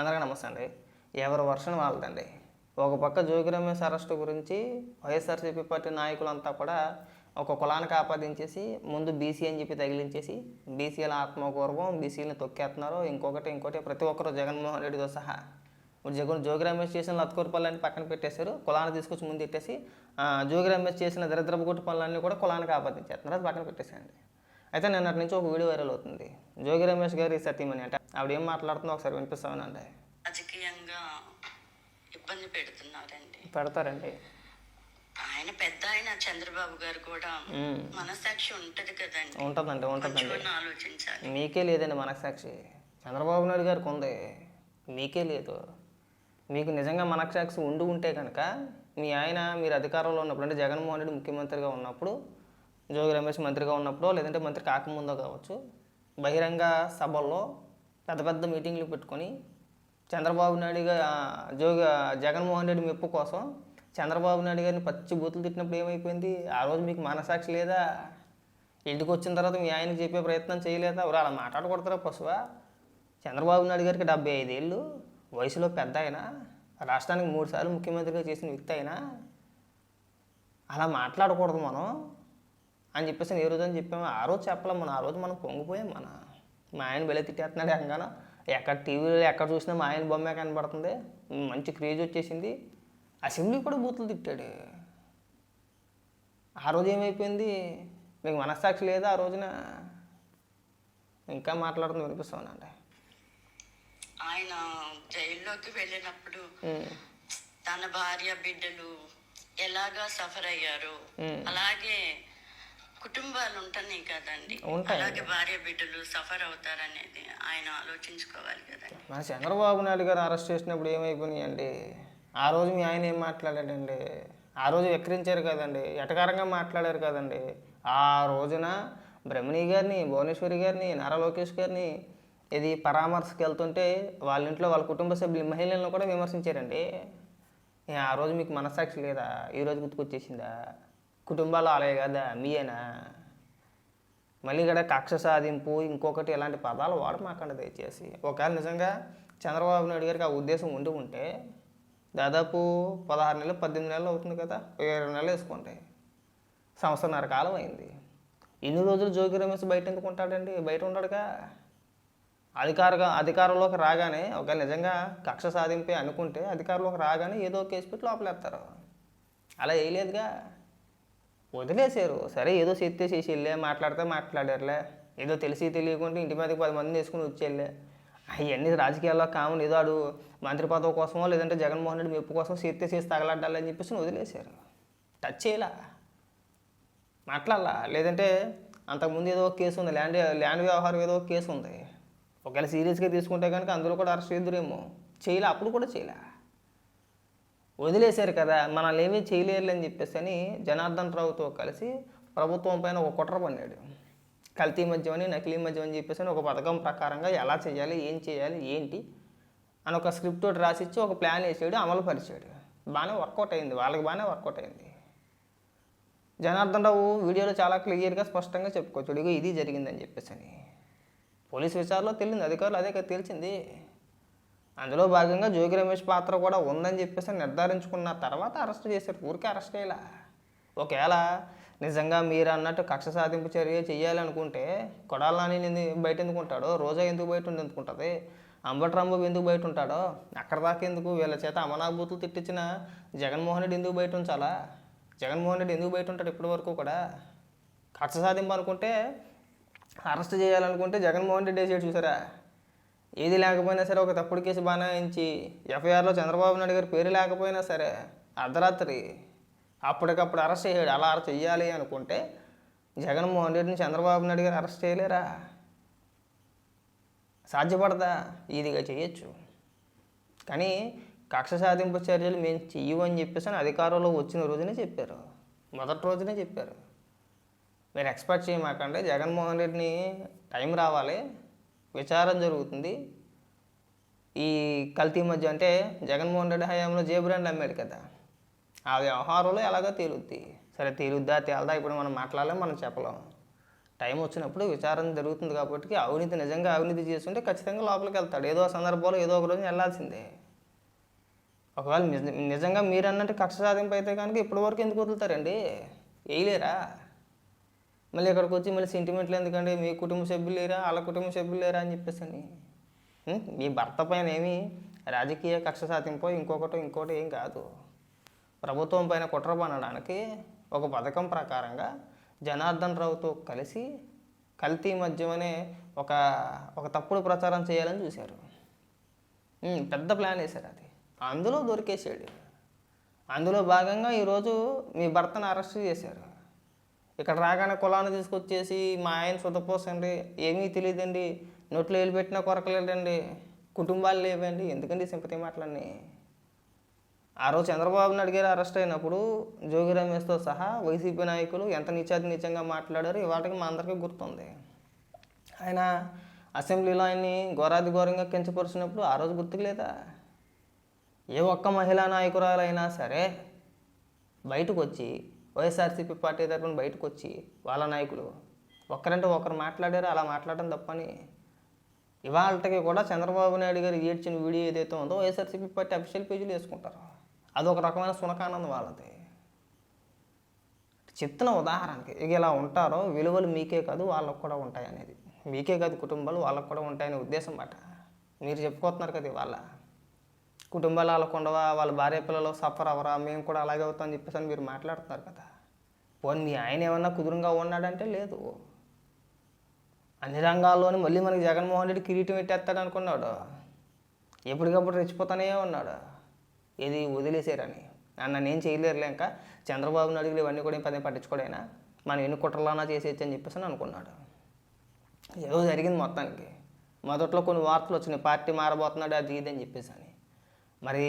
అందరికీ నమస్తే అండి. ఎవరి వర్షం వాళ్ళదండి ఒక పక్క జోగి రమేష్ అరెస్టు గురించి వైఎస్ఆర్సీపీ పార్టీ నాయకులంతా కూడా ఒక కులానికి ఆపాదించేసి ముందు బీసీ అని చెప్పి తగిలించేసి బీసీల ఆత్మగౌరవం బీసీలను తొక్కేస్తున్నారు. ఇంకొకటి ఇంకోటి ప్రతి ఒక్కరు జగన్మోహన్ రెడ్డితో సహా. ఇప్పుడు జగన్ జోగి రమేష్ చేసిన లత్కూరు పనులన్నీ పక్కన పెట్టేశారు. కులాన్ని తీసుకొచ్చి ముందు పెట్టేసి జోగి రమేష్ చేసిన దరిద్రపు గుట్టు పనులన్నీ కూడా కులానికి ఆపాదించేస్తున్నారు అది పక్కన పెట్టేసేయండి. అయితే నిన్నటి నుంచి ఒక వీడియో వైరల్ అవుతుంది. జోగి రమేష్ గారి సతీమణి అంటే ఆవిడ ఏం మాట్లాడుతుందో ఒకసారి వినిపిస్తామనండి రాజకీయంగా ఇబ్బంది పెడుతున్నారండి. పెడతారండి. ఆయన పెద్ద ఆయన చంద్రబాబు గారు కూడా మనసాక్షి ఉంటది కదండి. ఉంటుందండి ఉంటుందండి. ఆలోచించాలి. మీకే లేదండి మనసాక్షి చంద్రబాబు నాయుడు గారికి ఉంది మీకే లేదు. మీకు నిజంగా మనసాక్షి ఉండి ఉంటే కనుక మీ ఆయన మీరు అధికారంలో ఉన్నప్పుడు అంటే జగన్మోహన్ రెడ్డి ముఖ్యమంత్రిగా ఉన్నప్పుడు జోగి రమేష్ మంత్రిగా ఉన్నప్పుడు లేదంటే మంత్రి కాకముందో కావచ్చు బహిరంగ సభల్లో పెద్ద పెద్ద మీటింగ్లు పెట్టుకొని చంద్రబాబు నాయుడు జోగి జగన్మోహన్ రెడ్డి మెప్పు కోసం చంద్రబాబు నాయుడు గారిని పచ్చి బూతులు తిట్టినప్పుడు ఏమైపోయింది? ఆ రోజు మీకు మనసాక్షి లేదా? ఇంటికి వచ్చిన తర్వాత మీ ఆయనకి చెప్పే ప్రయత్నం చేయలేదా? ఎవరు అలా మాట్లాడకూడతారా పశువా? చంద్రబాబు నాయుడు గారికి డెబ్బై ఐదేళ్ళు వయసులో పెద్ద అయినా రాష్ట్రానికి మూడు సార్లు ముఖ్యమంత్రిగా చేసిన వ్యక్తి అయినా అలా మాట్లాడకూడదు మనం. అని చెప్పేసి ఏ రోజు అని చెప్పాము ఆ రోజు చెప్పలేం మనం. ఆ రోజు మనం పొంగిపోయాం మన. మా ఆయన బెల తిట్టేస్తున్నాడు ఎంగానో. ఎక్కడ టీవీలో ఎక్కడ చూసినా మా ఆయన బొమ్మే కనబడుతుంది. మంచి క్రేజ్ వచ్చేసింది. అసెంబ్లీ కూడా బూతులు తిట్టాడు. ఆ రోజు ఏమైపోయింది? మీకు మనస్సాక్షి లేదా ఆ రోజున? ఇంకా మాట్లాడుతుంది వినిపిస్తానండి ఆయన జైల్లోకి వెళ్ళినప్పుడు తన భార్య బిడ్డలు ఎలాగా సఫర్ అయ్యారు. అలాగే కుటుంబాలు ఉంటున్నాయి కదండి. అలాగే భార్య బిడ్డలు సఫర్ అవుతారనేది ఆయన ఆలోచించుకోవాలి కదండి. మన చంద్రబాబు నాయుడు గారు అరెస్ట్ చేసినప్పుడు ఏమైపోయినాయండి? ఆ రోజు మీ ఆయన ఏం మాట్లాడాడండి? ఆ రోజు వెక్రించారు కదండి. ఎటకారంగా మాట్లాడారు కదండి. ఆ రోజున బ్రహ్మణి గారిని భువనేశ్వరి గారిని నారా లోకేష్ గారిని ఇది పరామర్శకు వెళ్తుంటే వాళ్ళ ఇంట్లో వాళ్ళ కుటుంబ సభ్యులు మహిళలను కూడా విమర్శించారండి. ఆ రోజు మీకు మనస్సాక్షి లేదా? ఈ రోజు గుర్తుకొచ్చేసిందా? కుటుంబాలు అలాగే కదా మీయేనా మళ్ళీ ఇక్కడ కక్ష సాధింపు ఇంకొకటి ఇలాంటి పదాలు వాడమాకండి దయచేసి. ఒకవేళ నిజంగా చంద్రబాబు నాయుడు గారికి ఆ ఉద్దేశం ఉండి ఉంటే దాదాపు పదహారు నెలలు పద్దెనిమిది నెలలు అవుతుంది కదా ఇరవై నెలలు వేసుకోండి. సంవత్సరన్నర కాలం అయింది. ఎన్ని రోజులు జోగి రమేష్ బయట ఎందుకు ఉంటాడండి? బయట ఉండడుగా? అధికారగా అధికారంలోకి రాగానే ఒకవేళ నిజంగా కక్ష సాధింపే అనుకుంటే అధికారంలోకి రాగానే ఏదో కేసు పెట్టి లోపలేస్తారు అలా వేయలేదుగా? వదిలేశారు సరే. ఏదో చెత్తే చేసి వెళ్ళే మాట్లాడితే మాట్లాడారులే. ఏదో తెలిసి తెలియకుండా ఇంటి మీదకి పది మందిని వేసుకుని వచ్చేళ్ళే. అవన్నీ రాజకీయాల్లో కామన్ ఏదో ఆడు మంత్రి పదవి కోసమో లేదంటే జగన్మోహన్ రెడ్డి మెప్పు కోసం చెత్తే చేసి తగలాడాలని చెప్పేసి వదిలేశారు టచ్ చేయలా. మాట్లాడాలా. లేదంటే అంతకుముందు ఏదో ఒక కేసు ఉంది ల్యాండ్ ల్యాండ్ వ్యవహారం ఏదో ఒక కేసు ఉంది. ఒకవేళ సీరియస్గా తీసుకుంటే కనుక అందులో కూడా అరెస్ట్ చేద్దరేమో. చేయలే. అప్పుడు కూడా చేయలే. వదిలేశారు కదా మనల్ని ఏమీ చేయలేరు అని చెప్పేసి అని జనార్దన్ రావుతో కలిసి ప్రభుత్వం పైన ఒక కుట్ర పన్నాడు. కల్తీ మద్యం అని నకిలీ మద్యం అని చెప్పేసి అని ఒక పథకం ప్రకారంగా ఎలా చేయాలి ఏం చేయాలి ఏంటి అని ఒక స్క్రిప్ట్ ఒకటి రాసిచ్చి ఒక ప్లాన్ వేసాడు అమలు పరిచాడు. బాగానే వర్కౌట్ అయింది వాళ్ళకి బాగానే వర్కౌట్ అయింది. జనార్దన్ రావు వీడియోలో చాలా క్లియర్గా స్పష్టంగా చెప్పుకోవచ్చు. ఇదిగో ఇది జరిగిందని చెప్పేసి అని పోలీస్ విచారణలో తెలియదు అధికారులు అదే తెలిసింది. అందులో భాగంగా జోగి రమేష్ పాత్ర కూడా ఉందని చెప్పేసి నిర్ధారించుకున్న తర్వాత అరెస్ట్ చేశారు. ఊరికే అరెస్ట్ చేయాల. ఒకవేళ నిజంగా మీరు అన్నట్టు కక్ష సాధింపు చర్య చేయాలనుకుంటే కొడాలని బయట ఎందుకు ఉంటాడో రోజా ఎందుకు బయట ఉండి అంబట్రాంబు ఉంటుంది ఎందుకు బయట ఉంటాడో అక్కడ దాకా ఎందుకు వీళ్ళ చేత అమనాభూతులు తిట్టించిన జగన్మోహన్ రెడ్డి ఎందుకు బయట ఉంచాలా? జగన్మోహన్ రెడ్డి ఎందుకు బయట ఉంటాడు ఇప్పటి వరకు కూడా? కక్ష సాధింపు అనుకుంటే అరెస్ట్ చేయాలనుకుంటే జగన్మోహన్ రెడ్డి వేసాడు చూసారా? ఏది లేకపోయినా సరే ఒక తప్పుడు కేసు బనాయించి ఎఫ్ఐఆర్లో చంద్రబాబు నాయుడు గారి పేరు లేకపోయినా సరే అర్ధరాత్రి అప్పటికప్పుడు అరెస్ట్ చేయడు. అలా అరెస్ట్ చేయాలి అనుకుంటే జగన్మోహన్ రెడ్డిని చంద్రబాబు నాయుడు గారు అరెస్ట్ చేయలేరా? సాధ్యపడదా? ఇదిగా చేయొచ్చు. కానీ కక్ష సాధింపు చర్యలు మేము చెయ్యమని చెప్పేసి అని అధికారంలో వచ్చిన రోజునే చెప్పారు. మొదటి రోజునే చెప్పారు. మీరు ఎక్స్పెక్ట్ చేయమాకండి జగన్మోహన్ రెడ్డిని టైం రావాలి. విచారం జరుగుతుంది. ఈ కల్తీ మధ్య అంటే జగన్మోహన్ రెడ్డి హయాంలో జే అమ్మాడు కదా. ఆ వ్యవహారంలో ఎలాగో తేలుద్ది సరే తేలుద్దా తేలదా ఇప్పుడు మనం మాట్లాడలేం మనం చెప్పలేం. టైం వచ్చినప్పుడు విచారణ జరుగుతుంది కాబట్టి అవినీతి నిజంగా అవినీతి చేస్తుంటే ఖచ్చితంగా లోపలికి వెళ్తాడు. ఏదో సందర్భంలో ఏదో ఒక రోజు వెళ్ళాల్సిందే. ఒకవేళ నిజంగా మీరు అన్నట్టు కక్ష సాధింపు అయితే కనుక ఇప్పటివరకు ఎందుకు వదులుతారండి? వేయలేరా? మళ్ళీ ఇక్కడికి వచ్చి మళ్ళీ సెంటిమెంట్లు ఎందుకంటే మీ కుటుంబ సభ్యులు లేరా? వాళ్ళ కుటుంబ సభ్యులు లేరా? అని చెప్పేసి అని. మీ భర్త పైన ఏమి రాజకీయ కక్ష సాధింపో ఇంకొకటి ఇంకోటి ఏం కాదు. ప్రభుత్వం పైన కుట్ర పనడానికి ఒక పథకం ప్రకారంగా జనార్దన్ రావుతో కలిసి కల్తీ మద్యం అనే ఒక ఒక తప్పుడు ప్రచారం చేయాలని చూశారు. పెద్ద ప్లాన్ వేశారు అది. అందులో దొరికేసాడు అందులో భాగంగా ఈరోజు మీ భర్తను అరెస్ట్ చేశారు. ఇక్కడ రాగానే కులాన్ని తీసుకొచ్చేసి మా ఆయన సుతపోసండి ఏమీ తెలియదండి. నోట్లో వేలు పెట్టినా కొరకలేదండి. కుటుంబాలు లేవండి. ఎందుకండి సింపతి మాటలన్నీ? ఆ రోజు చంద్రబాబుని అడిగారు అరెస్ట్ అయినప్పుడు జోగి రమేష్తో సహా వైసీపీ నాయకులు ఎంత నిత్యాతి నిత్యంగా మాట్లాడారు ఇవాటికి మా అందరికీ గుర్తుంది. ఆయన అసెంబ్లీలో ఆయన్ని ఘోరాది ఘోరంగా కించపరిచినప్పుడు ఆ రోజు గుర్తుకు లేదా ఏ ఒక్క మహిళా నాయకురాలైనా సరే బయటకు వచ్చి వైఎస్ఆర్సీపీ పార్టీ తరఫున బయటకు వచ్చి వాళ్ళ నాయకులు ఒకరంటే ఒకరు మాట్లాడారు అలా మాట్లాడడం తప్పని ఇవాళకి కూడా చంద్రబాబు నాయుడు గారు ఏడ్చిన వీడియో ఏదైతే ఉందో వైఎస్ఆర్సీపీ పార్టీ అఫీషియల్ పేజీలు వేసుకుంటారు. అదొక రకమైన సునకానందం వాళ్ళది. చెప్తున్న ఉదాహరణకి ఇక ఇలా ఉంటారో విలువలు మీకే కాదు వాళ్ళకు కూడా ఉంటాయి అనేది మీకే కాదు కుటుంబాలు వాళ్ళకు కూడా ఉంటాయనే ఉద్దేశం మాట మీరు చెప్పుకోతున్నారు కదా ఇవాళ. కుటుంబాలు వాళ్ళకుండవ వాళ్ళ భార్య పిల్లలు సఫర్ అవరా మేము కూడా అలాగే అవుతామని చెప్పేసి అని మీరు మాట్లాడుతున్నారు కదా. పోనీ మీ ఆయన ఏమన్నా కుదురంగా ఉన్నాడంటే లేదు. అన్ని రంగాల్లోని మళ్ళీ మనకి జగన్మోహన్ రెడ్డి కిరీటం పెట్టేస్తాడు అనుకున్నాడు. ఎప్పటికప్పుడు రెచ్చిపోతానే ఉన్నాడు. ఇది వదిలేసారని. నన్ను నేను చేయలేరులే ఇంకా. చంద్రబాబు నాయుడు ఇవన్నీ కూడా పదే పట్టించుకోడైనా? మనం ఎన్ని కుట్రలానా చేసేయచ్చు అని చెప్పేసి అనుకున్నాడు. ఏదో జరిగింది మొత్తానికి. మొదట్లో కొన్ని వార్తలు వచ్చినాయి. పార్టీ మారబోతున్నాడు అది ఇది అని చెప్పేసి అని. మరి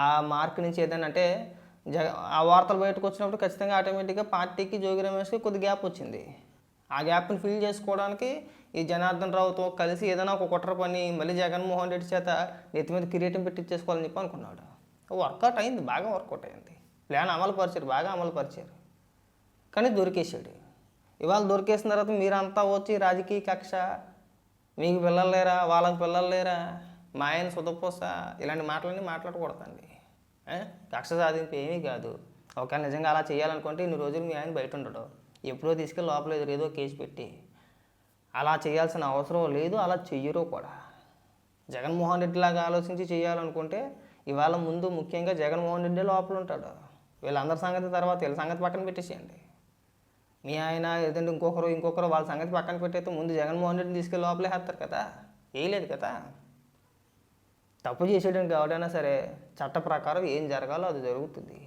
ఆ మార్క్ నుంచి ఏదైనా అంటే జగ ఆ వార్తలు బయటకు వచ్చినప్పుడు ఖచ్చితంగా ఆటోమేటిక్గా పార్టీకి జోగి రమేష్కి కొద్ది గ్యాప్ వచ్చింది. ఆ గ్యాప్ని ఫిల్ చేసుకోవడానికి ఈ జనార్దన్ రావుతో కలిసి ఏదైనా ఒక కుట్ర పని మళ్ళీ జగన్మోహన్ రెడ్డి చేత నెత్తి మీద కిరీటం పెట్టించేసుకోవాలని చెప్పి అనుకున్నాడు. వర్కౌట్ అయింది బాగా వర్కౌట్ అయింది. ప్లాన్ అమలు పరిచారు బాగా అమలు పరిచారు. కానీ దొరికేసాడు ఇవాళ దొరికేసిన తర్వాత మీరంతా వచ్చి రాజకీయ కక్ష మీకు పిల్లలు లేరా వాళ్ళకి పిల్లలు లేరా? మా ఆయన సుతపోసా ఇలాంటి మాటలన్నీ మాట్లాడకూడదండి. కక్ష సాధింపు ఏమీ కాదు. ఒకవేళ నిజంగా అలా చేయాలనుకుంటే ఇన్ని రోజులు మీ ఆయన బయట ఉండడు. ఎప్పుడో తీసుకెళ్ళి లోపల ఎదురు ఏదో కేసు పెట్టి. అలా చేయాల్సిన అవసరం లేదు అలా చెయ్యరు కూడా. జగన్మోహన్ రెడ్డి లాగా ఆలోచించి చేయాలనుకుంటే ఇవాళ ముందు ముఖ్యంగా జగన్మోహన్ రెడ్డి లోపల ఉంటాడు. వీళ్ళందరి సంగతి తర్వాత వీళ్ళ సంగతి పక్కన పెట్టేసేయండి. మీ ఆయన ఏదంటే ఇంకొకరు ఇంకొకరు వాళ్ళ సంగతి పక్కన పెట్టేస్తే ముందు జగన్మోహన్ రెడ్డిని తీసుకెళ్ళి లోపలే వేస్తారు కదా. వేయలేదు కదా. తప్పు చేసేయడానికి ఎవడైనా సరే చట్ట ప్రకారం ఏం జరగాలో అది జరుగుతుంది.